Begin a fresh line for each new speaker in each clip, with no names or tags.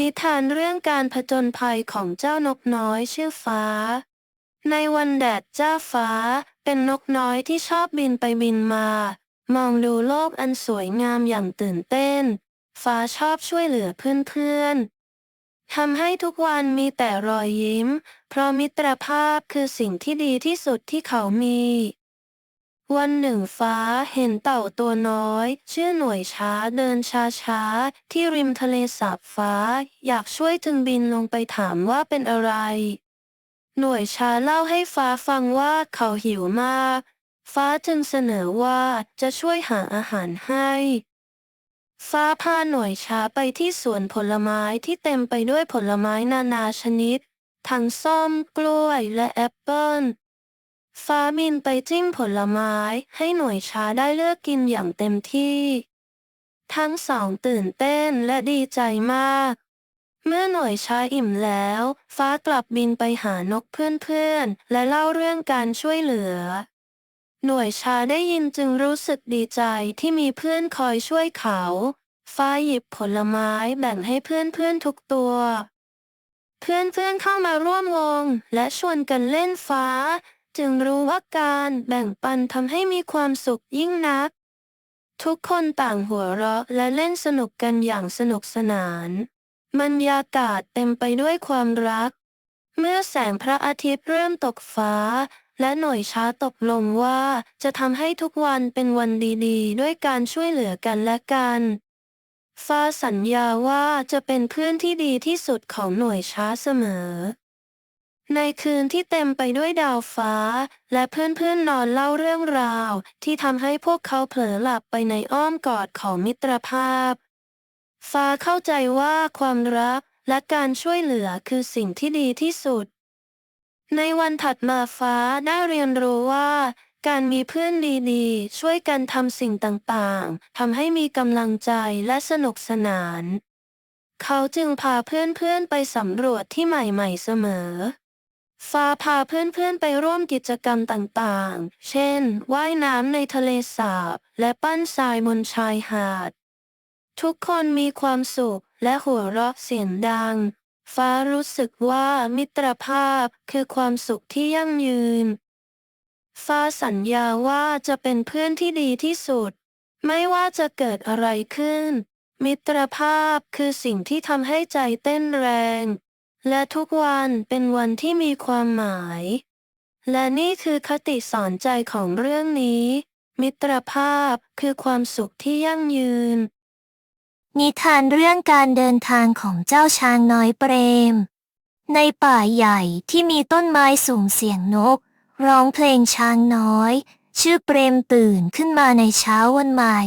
นิทานเรื่องการผจญภัยของเจ้านกน้อยชื่อฟ้า ในวันแดดจ้าฟ้าเป็นนกน้อยที่ชอบบินไปบินมา มองดูโลกอันสวยงามอย่างตื่นเต้น ฟ้าชอบช่วยเหลือเพื่อนๆทำให้ทุกวันมีแต่รอยยิ้ม เพราะมิตรภาพคือสิ่งที่ดีที่สุดที่เขามี วันหนึ่งฟ้าเห็นเต่าตัวน้อย ชื่อหน่วยช้าเดินช้าๆที่ริมทะเลสาบฟ้า อยากช่วยจึงบินลงไปถามว่าเป็นอะไร หน่วยช้าเล่าให้ฟ้าฟังว่าเขาหิวมาก ฟ้าจึงเสนอว่าจะช่วยหาอาหารให้ ฟ้าพาหน่วยช้าไปที่สวนผลไม้ที่เต็มไปด้วยผลไม้นานาชนิด ทั้งส้ม กล้วยและแอปเปิ้ล ฟ้าบินไปจิ้มผลไม้ให้หน่วยช้าได้เลือกกินอย่างเต็มที่ ทั้งสองตื่นเต้นและดีใจมาก เมื่อหน่วยช้าอิ่มแล้ว ฟ้ากลับบินไปหานกเพื่อนๆ และเล่าเรื่องการช่วยเหลือ หน่วยช้าได้ยินจึงรู้สึกดีใจที่มีเพื่อนคอยช่วยเขา ฟ้าหยิบผลไม้แบ่งให้เพื่อนๆทุกตัวเพื่อนๆเข้ามาร่วมวง และชวนกันเล่นฟ้า จึงรู้ว่าการแบ่งปันทำให้มีความสุขยิ่งนัก ทุกคนต่างหัวเราะและเล่นสนุกกันอย่างสนุกสนานบรรยากาศเต็มไปด้วยความรัก เมื่อแสงพระอาทิตย์เริ่มตกฟ้า และหน่วยช้าตกลงว่าจะทำให้ทุกวันเป็นวันดีๆ ด้วยการช่วยเหลือกันและกัน ฟ้าสัญญาว่าจะเป็นเพื่อนที่ดีที่สุดของหน่วยช้าเสมอ ในคืนที่เต็มไปด้วยดาวฟ้า และเพื่อนๆนอนเล่าเรื่องราว ที่ทำให้พวกเขาเผลอหลับไปในอ้อมกอดของมิตรภาพ ฟ้าเข้าใจว่าความรักและการช่วยเหลือคือสิ่งที่ดีที่สุด ในวันถัดมาฟ้าได้เรียนรู้ว่า การมีเพื่อนดีๆ ช่วยกันทำสิ่งต่างๆทำให้มีกำลังใจและสนุกสนาน เขาจึงพาเพื่อนๆไปสำรวจที่ใหม่ๆเสมอ ฟ้าพาเพื่อนๆไปร่วมกิจกรรมต่างๆ เช่น ว่ายน้ำในทะเลสาบ และปั้นทรายบนชายหาด ทุกคนมีความสุขและหัวเราะเสียงดัง ฟ้ารู้สึกว่ามิตรภาพคือความสุขที่ยั่งยืน ฟ้าสัญญาว่าจะเป็นเพื่อนที่ดีที่สุด ไม่ว่าจะเกิดอะไรขึ้น มิตรภาพคือสิ่งที่ทำให้ใจเต้นแรง และทุกวันเป็นวันที่มีความหมาย และนี่คือคติสอนใจของเรื่องนี้ มิตรภาพคือความสุขที่ยั่งยืน
นิทานเรื่องการเดินทางของเจ้าช้างน้อยเปรม ในป่าใหญ่ที่มีต้นไม้สูงเสียงนก ร้องเพลงช้างน้อย ชื่อเปรมตื่นขึ้นมาในเช้าวันใหม่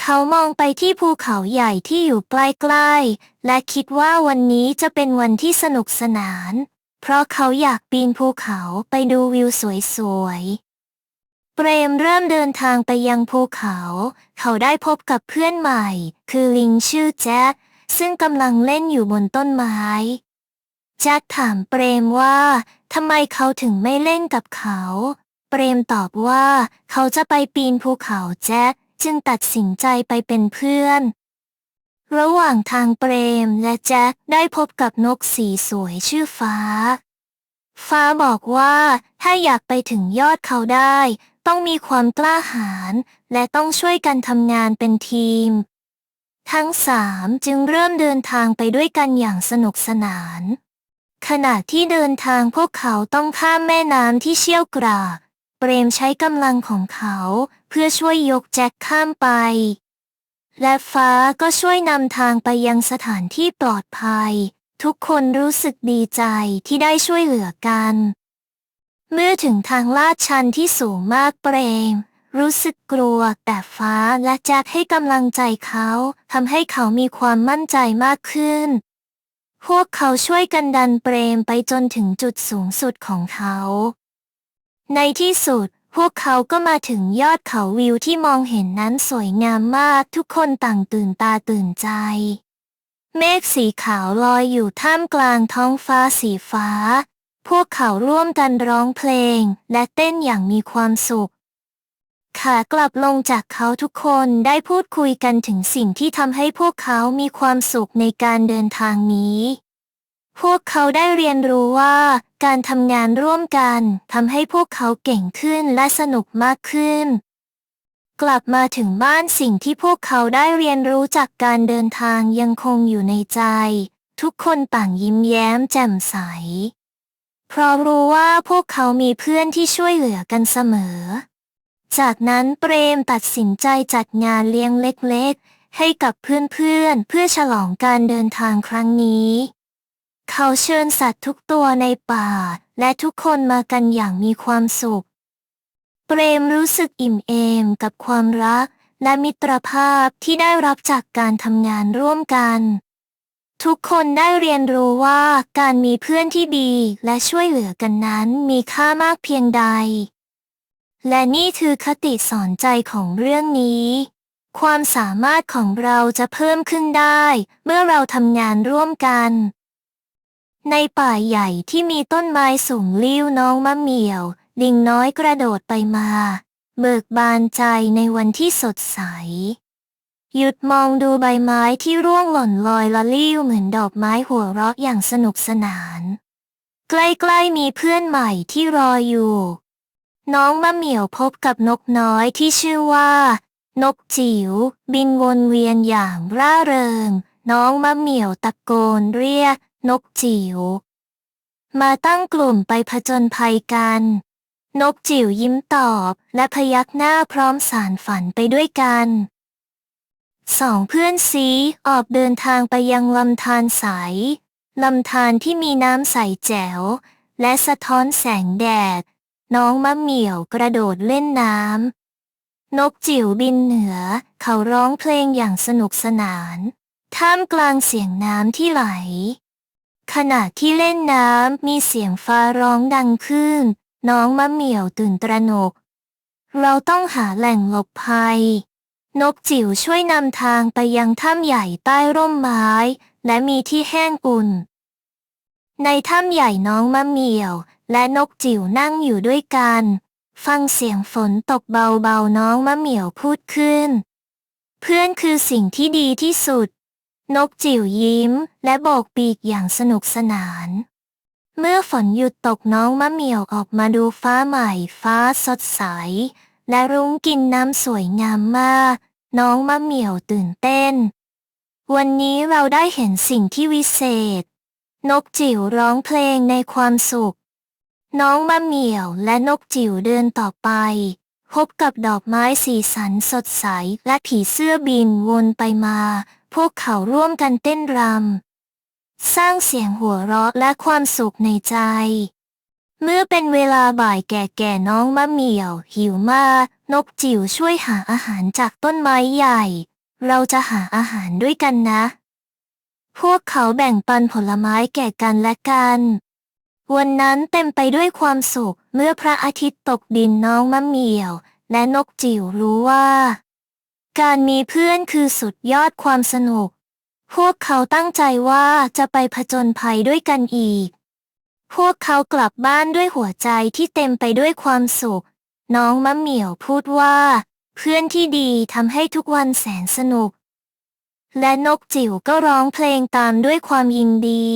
เขามองไปที่ภูเขาใหญ่ที่อยู่ใกล้ๆ และคิดว่าวันนี้จะเป็นวันที่สนุกสนาน เพราะเขาอยากปีนภูเขาไปดูวิวสวยๆ เปรมเริ่มเดินทางไปยังภูเขา เขาได้พบกับเพื่อนใหม่ คือลิงชื่อแจ็คซึ่งกำลังเล่นอยู่บนต้นไม้ แจ็คถามเปรมว่าทำไมเขาถึงไม่เล่นกับเขา เปรมตอบว่าเขาจะไปปีนภูเขาแจ็ค จึงตัดสินใจไปเป็นเพื่อน ระหว่างทางเปรมและแจ็คได้พบกับนกสีสวยชื่อฟ้า ฟ้าบอกว่าถ้าอยากไปถึงยอดเขาได้ ต้องมีความกล้าหาญและต้องช่วยกันทำงานเป็นทีม ทั้งสามจึงเริ่มเดินทางไปด้วยกันอย่างสนุกสนาน ขณะที่เดินทางพวกเขาต้องข้ามแม่น้ำที่เชี่ยวกรากเปรมใช้กำลังของเขา เพื่อช่วยยกแจ็คข้ามไป และฟ้าก็ช่วยนำทางไปยังสถานที่ปลอดภัย ทุกคนรู้สึกดีใจที่ได้ช่วยเหลือกัน เมื่อถึงทางลาดชันที่สูงมากเปรม รู้สึกกลัวแต่ฟ้าและแจ็คให้กำลังใจเขาทำให้เขามีความมั่นใจมากขึ้นพวกเขาช่วยกันดันเปรมไปจนถึงจุดสูงสุดของเขา ในที่สุด พวกเขาก็มาถึงยอดเขาวิวที่มองเห็นนั้นสวยงามมากทุกคนต่างตื่นตาตื่นใจ เมฆสีขาวลอยอยู่ท่ามกลางท้องฟ้าสีฟ้า พวกเขาร่วมกันร้องเพลงและเต้นอย่างมีความสุข ขากลับลงจากเขาทุกคนได้พูดคุยกันถึงสิ่งที่ทำให้พวกเขามีความสุขในการเดินทางนี้ พวกเขาได้เรียนรู้ว่าการทำงานร่วมกันทำให้พวกเขาเก่งขึ้นและสนุกมากขึ้น กลับมาถึงบ้านสิ่งที่พวกเขาได้เรียนรู้จากการเดินทางยังคงอยู่ในใจ ทุกคนต่างยิ้มแย้มแจ่มใส เพราะรู้ว่าพวกเขามีเพื่อนที่ช่วยเหลือกันเสมอ จากนั้นเปรมตัดสินใจจัดงานเลี้ยงเล็กๆ ให้กับเพื่อนๆเพื่อฉลองการเดินทางครั้งนี้ เขาเชิญสัตว์ทุกตัวในป่า และทุกคนมากันอย่างมีความสุข เปรมรู้สึกอิ่มเอมกับความรักและมิตรภาพที่ได้รับจากการทำงานร่วมกัน ทุกคนได้เรียนรู้ว่าการมีเพื่อนที่ดีและช่วยเหลือกันนั้นมีค่ามากเพียงใด และนี่คือคติสอนใจของเรื่องนี้ ความสามารถของเราจะเพิ่มขึ้นได้ เมื่อเราทำงานร่วมกัน ในป่าใหญ่ที่มีต้นไม้สูงลิ้วน้องมะเหมี่ยว ลิงน้อยกระโดดไปมา เบิกบานใจในวันที่สดใส หยุดมองดูใบไม้ที่ร่วงหล่นลอยละลิ้วเหมือนดอกไม้หัวเราะอย่างสนุกสนาน ใกล้ๆมีเพื่อนใหม่ที่รออยู่ น้องมะเหมี่ยวพบกับนกน้อยที่ชื่อว่า นกจิ๋วบินวนเวียนอย่างร่าเริง น้องมะเหมี่ยวตะโกนเรียก นกจิ๋ว มาตั้งกลุ่มไปผจญภัยกัน นกจิ๋วยิ้มตอบและพยักหน้าพร้อมสารฝันไปด้วยกัน สองเพื่อนซีออกเดินทางไปยังลำธารใส ลำธารที่มีน้ำใสแจ๋ว และสะท้อนแสงแดด น้องมะเหมี่ยวกระโดดเล่นน้ำ นกจิ๋วบินเหนือ เขาร้องเพลงอย่างสนุกสนาน ท่ามกลางเสียงน้ำที่ไหล ขณะที่เล่นน้ำมีเสียงฟ้าร้องดังขึ้น น้องมะเหมี่ยวตื่นตระหนก เราต้องหาแหล่งหลบภัย นกจิ๋วช่วยนำทางไปยังถ้ำใหญ่ใต้ร่มไม้ และมีที่แห้งอุ่น ในถ้ำใหญ่น้องมะเหมี่ยว และนกจิ๋วนั่งอยู่ด้วยกัน ฟังเสียงฝนตกเบาๆน้องมะเหมี่ยวพูดขึ้น เพื่อนคือสิ่งที่ดีที่สุด นกจิ๋วยิ้มและโบกปีกอย่างสนุกสนาน เมื่อฝนหยุดตกน้องมะเหมี่ยวออกมาดูฟ้าใหม่ ฟ้าสดใส และรุ้งกินน้ำสวยงามมาก น้องมะเหมี่ยวตื่นเต้น วันนี้เราได้เห็นสิ่งที่วิเศษ นกจิ๋วร้องเพลงในความสุข น้องมะเหมี่ยวและนกจิ๋วเดินต่อไป พบกับดอกไม้สีสันสดใสและผีเสื้อบินวนไปมา พวกเขาร่วมกันเต้นรำ สร้างเสียงหัวเราะและความสุขในใจ เมื่อเป็นเวลาบ่ายแก่ๆน้องมะเหมี่ยว หิวมาก นกจิ๋วช่วยหาอาหารจากต้นไม้ใหญ่ เราจะหาอาหารด้วยกันนะ พวกเขาแบ่งปันผลไม้แก่กันและกัน วันนั้นเต็มไปด้วยความสุข เมื่อพระอาทิตย์ตกดินน้องมะเหมี่ยว และนกจิ๋วรู้ว่า การมีเพื่อนคือสุดยอดความสนุก พวกเขาตั้งใจว่าจะไปผจญภัยด้วยกันอีก พวกเขากลับบ้านด้วยหัวใจที่เต็มไปด้วยความสุข น้องมะเหมี่ยวพูดว่า เพื่อนที่ดีทำให้ทุกวันแสนสนุก และนกจิ๋วก็ร้องเพลงตามด้วยความยินดี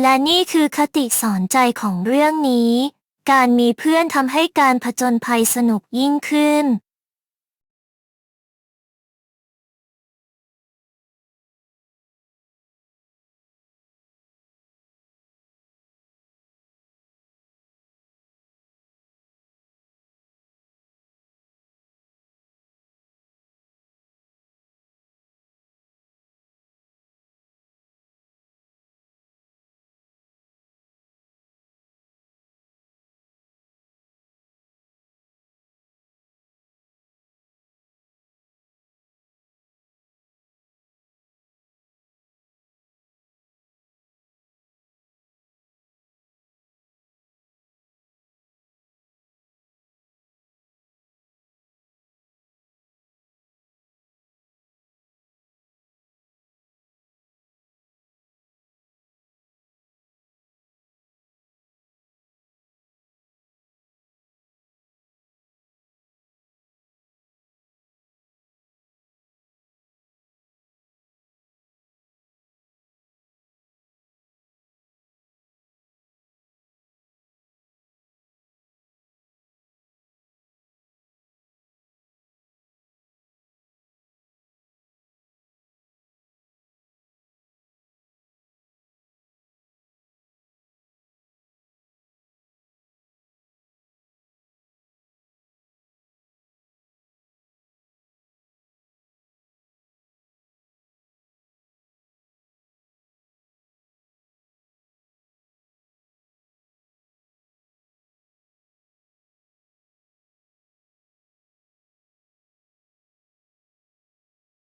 และนี่คือคติสอนใจของเรื่องนี้ การมีเพื่อนทำให้การผจญภัยสนุกยิ่งขึ้น